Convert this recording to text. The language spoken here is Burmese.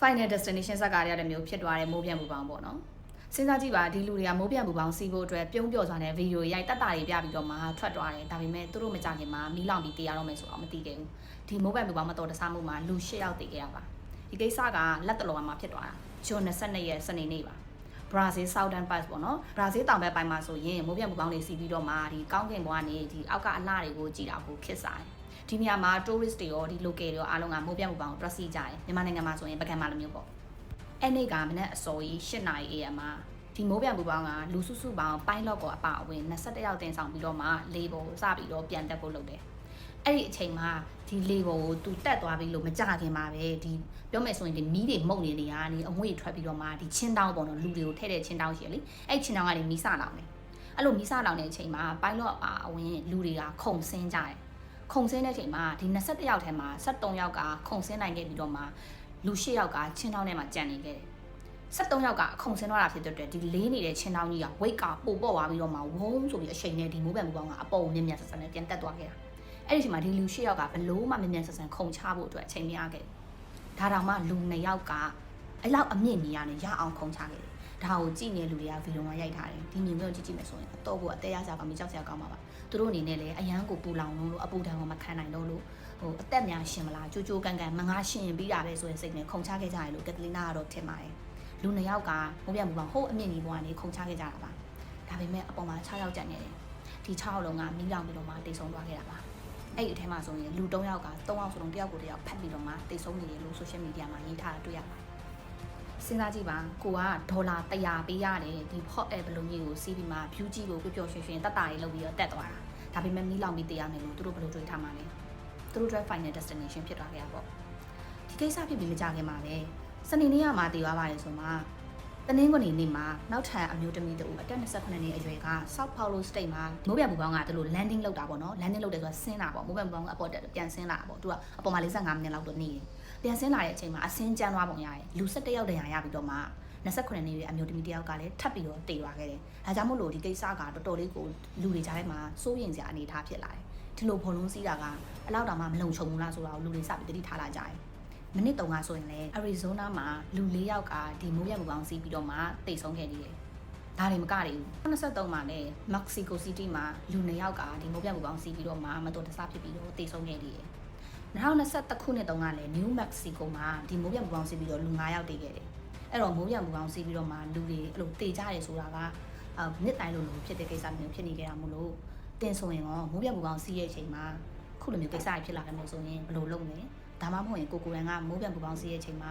final destination ဇက်ကားရတဲ့မျိုးဖြစ်သွားတဲ့မိုးပြန်ပူပေါင်းပေါ့နော်စဉ်းစားကြည့်ပါဒီလူတွေကမိုးပြန်ပူပေါင်းစီးဖို့အတွက်ပြုံးပြော်စွာနဲ့ဗီဒီယိုရိုက်တက်တာတွေပြပြီးတော့မှထွက်သွားတယ်ဒါပေမဲ့သူတို့မကြခင်မှာမီးလောင်ပြီးတေးရတော့မယ်ဆိုတော့မသိခဲ့ဘူးဒီမိုးပြန်ပူပေါင်းမတော်တဆမှုမှာလူ၈ယောက်တေးခဲ့ရပါဒီကိစ္စကလက်တလောမှာဖြစ်သွားတာဂျွန်22ရက်စနေနေ့ပါဘရာဇီး Southern Pass ပေါ့နော်ဘရာဇီးတောင်ဘက်ပိုင်းမှာဆိုရင်မိုးပြန်ပူပေါင်းတွေစီးပြီးတော့မှဒီကောင်းကင်ဘဝကနေဒီအောက်ကအလှတွေကိုကြည်တာကိုခစ်စားတယ် ဒီနေရာမှာ tourist တွေရောဒီ local တွေရောအားလုံးကမိုးပြန်ပူပေါင်းကိုတွက်စီကြတယ်မြန်မာနိုင်ငံမှာဆိုရင်ပကံမှာလိုမျိုးပေါ့အဲ့နေ့ကမနေ့အစောကြီး8နာရီ AM မှာဒီမိုးပြန်ပူပေါင်းကလူစုစုပေါင်းပိုင်းလော့ကောအပအဝင်21ယောက်တင်ဆောင်ပြီးတော့မှလေပေါ်စပြီးတော့ပြန်တက်ဖို့လုပ်တယ်အဲ့ဒီအချိန်မှာဒီလေပေါ်ကိုသူတက်သွားပြီလို့မကြခင်မှာပဲဒီပြောမယ်ဆိုရင်ဒီမီးတွေမှုန့်နေနေရနေအငွေ့ထွက်ပြီးတော့မှဒီချင်းတောင်းပေါ့နော်လူတွေကိုထဲ့တဲ့ချင်းတောင်းရှိရလေအဲ့ချင်းတောင်းကနေမီးစလောင်တယ်အဲ့လိုမီးစလောင်တဲ့အချိန်မှာပိုင်းလော့အဝင်လူတွေကခုံဆင်းကြတယ် ခုံဆင်းတဲ့အချိန်မှာဒီ21ယောက်ထဲမှာ73ယောက်ကခုံဆင်းနိုင်ခဲ့ပြီးတော့မှလူ8ယောက်ကချင်းတောင်းထဲမှာကြံနေခဲ့တယ်73ယောက်ကအခုံဆင်းသွားတာဖြစ်တဲ့အတွက်ဒီလေးနေတဲ့ချင်းတောင်းကြီးကဝိတ်ကပို့ပေါ့သွားပြီးတော့မှဝုန်းဆိုပြီးအချိန်နဲ့ဒီမိုးပန်ပူပေါင်းကအပေါ်မြင်မြတ်ဆက်ဆက်နဲ့ပြန်တက်သွားခဲ့တာအဲ့ဒီအချိန်မှာဒီလူ၈ယောက်ကဘလို့မှမြင်မြတ်ဆက်ဆက်ခုံချဖို့အတွက်အချိန်မရခဲ့ဘူးဒါတောင်မှလူ2ယောက်ကအဲ့လောက်အမြင့်နေရနဲ့ရအောင်ခုံချခဲ့တယ် ဒါကိုကြည့်နေလူတွေကဗီဒီယိုမှာရိုက်ထားတယ်ဒီမြင်မျိုးကြည့်ကြည့်မယ်ဆိုရင်အတော့ကိုအသေးရစားကောင်းပြီးကြောက်စရာကောင်းပါပါသူတို့အနေနဲ့လည်းအရန်ကိုပူလောင်လို့အပူတံကမခံနိုင်တော့လို့ဟိုအသက်များရှင်မလားကြိုးကြိုးကန်ကန်မငါရှင်ပြီးတာပဲဆိုရင်စိတ်နဲ့ခုံချခဲ့ကြတယ်လို့ကက်တလီနာကတော့ထင်ပါတယ်လူနှစ်ယောက်ကမိုးပြမှုပေါင်းဟိုးအမြင့်ကြီးပေါ်ကနေခုံချခဲ့ကြတာပါဒါပေမဲ့အပေါ်မှာ6ယောက်ကြံနေတယ်ဒီ6ယောက်လုံးကမိလောင်ပြီးတော့မှတိတ်ဆုံးသွားခဲ့တာပါအဲ့ဒီအထဲမှာဆိုရင်လူ3ယောက်က3ယောက်စလုံးတယောက်ကိုတယောက်ဖတ်ပြီးတော့မှတိတ်ဆုံးနေတယ်လို့ social media မှာရေးထားတာတွေ့ရပါတယ် စဉ်းစားကြည့်ပါကိုကဒေါ်လာ100ပေးရတယ်ဒီ hot air balloon ကြီးကိုစီးပြီးမှ view ကြီးကိုပျော်ပျော်ရွှင်ရွှင်တက်တာတွေလုပ်ပြီးတော့တက်သွားတာဒါပေမဲ့မီးလောင်ပြီးတရားမယ်လို့သူတို့ဘယ်လိုတွေးထားမှာလဲသူတို့ drive final destination ဖြစ်သွားခဲ့တာပေါ့ဒီကိစ္စဖြစ်ပြီးမကြခင်မှာပဲစနေနေ့ကမှတည်သွားပါတယ်ဆိုမှ တနင်္ဂနွေနေ့မှာနောက်ထပ်အမျိုးသမီးတူအသက်28နှစ်အရွယ်က South Paulo State မှာမိုးပြပူပေါင်းကသူတို့ landing လုပ်တာပေါ့နော် landing လုပ်တယ်ဆိုတာဆင်းတာပေါ့မိုးပြပူပေါင်းကအပေါ်တက်ပြန်ဆင်းလာတာပေါ့သူကအပေါ်မှာ45မိနစ်လောက်တော့နေတယ်ပြန်ဆင်းလာတဲ့အချိန်မှာအဆင်းကျန်းသွားပုံရတယ်လူ17ယောက်တည်းရရပြီးတော့မှ29နှစ်အမျိုးသမီးတယောက်ကလည်းထပ်ပြီးတော့တည်သွားခဲ့တယ်ဒါကြောင့်မို့လို့ဒီကိစ္စကတော်တော်လေးကိုလူတွေကြားထဲမှာစိုးရင်စရာအနေအထားဖြစ်လာတယ်ဒီလိုဘုံလုံးစီးတာကအလောက်တောင်မှမလုံခြုံဘူးလားဆိုတာကိုလူတွေစပြီးတတိထားလာကြတယ် မိနစ်တုန်းကဆိုရင်လည်းအရီဇိုနာမှာလူ၄ယောက်ကဒီမိုးရမူပေါင်းစီးပြီးတော့မှတိတ်ဆုံးခဲ့သေးတယ်ဒါတွေမကရဘူး23မှာလည်းမက္ကဆီကိုစီးတီးမှာလူ2ယောက်ကဒီမိုးပြမှုပေါင်းစီးပြီးတော့မှမတော်တဆဖြစ်ပြီးတော့တိတ်ဆုံးခဲ့သေးတယ်2021ခုနှစ်တုန်းကလည်း New Mexico မှာဒီမိုးပြမှုပေါင်းစီးပြီးတော့လူ9ယောက်တည်ခဲ့တယ်အဲ့တော့မိုးပြမှုပေါင်းစီးပြီးတော့မှလူတွေအဲ့လိုတေကြတယ်ဆိုတာကအာနှစ်တိုင်းလိုလိုဖြစ်တဲ့ကိစ္စမျိုးဖြစ်နေကြတာမို့လို့တင်ဆိုရင်တော့မိုးပြမှုပေါင်းစီးရဲ့အချိန်မှာခုလိုမျိုးကိစ္စတွေဖြစ်လာတယ်မို့ဆိုရင်ဘယ်လိုလုပ်မလဲ ဒါမှမဟုတ်ရင်ကိုကိုရန်ကမိုးပြန်ပူပေါင်းစီးရဲ့အချိန်မှာ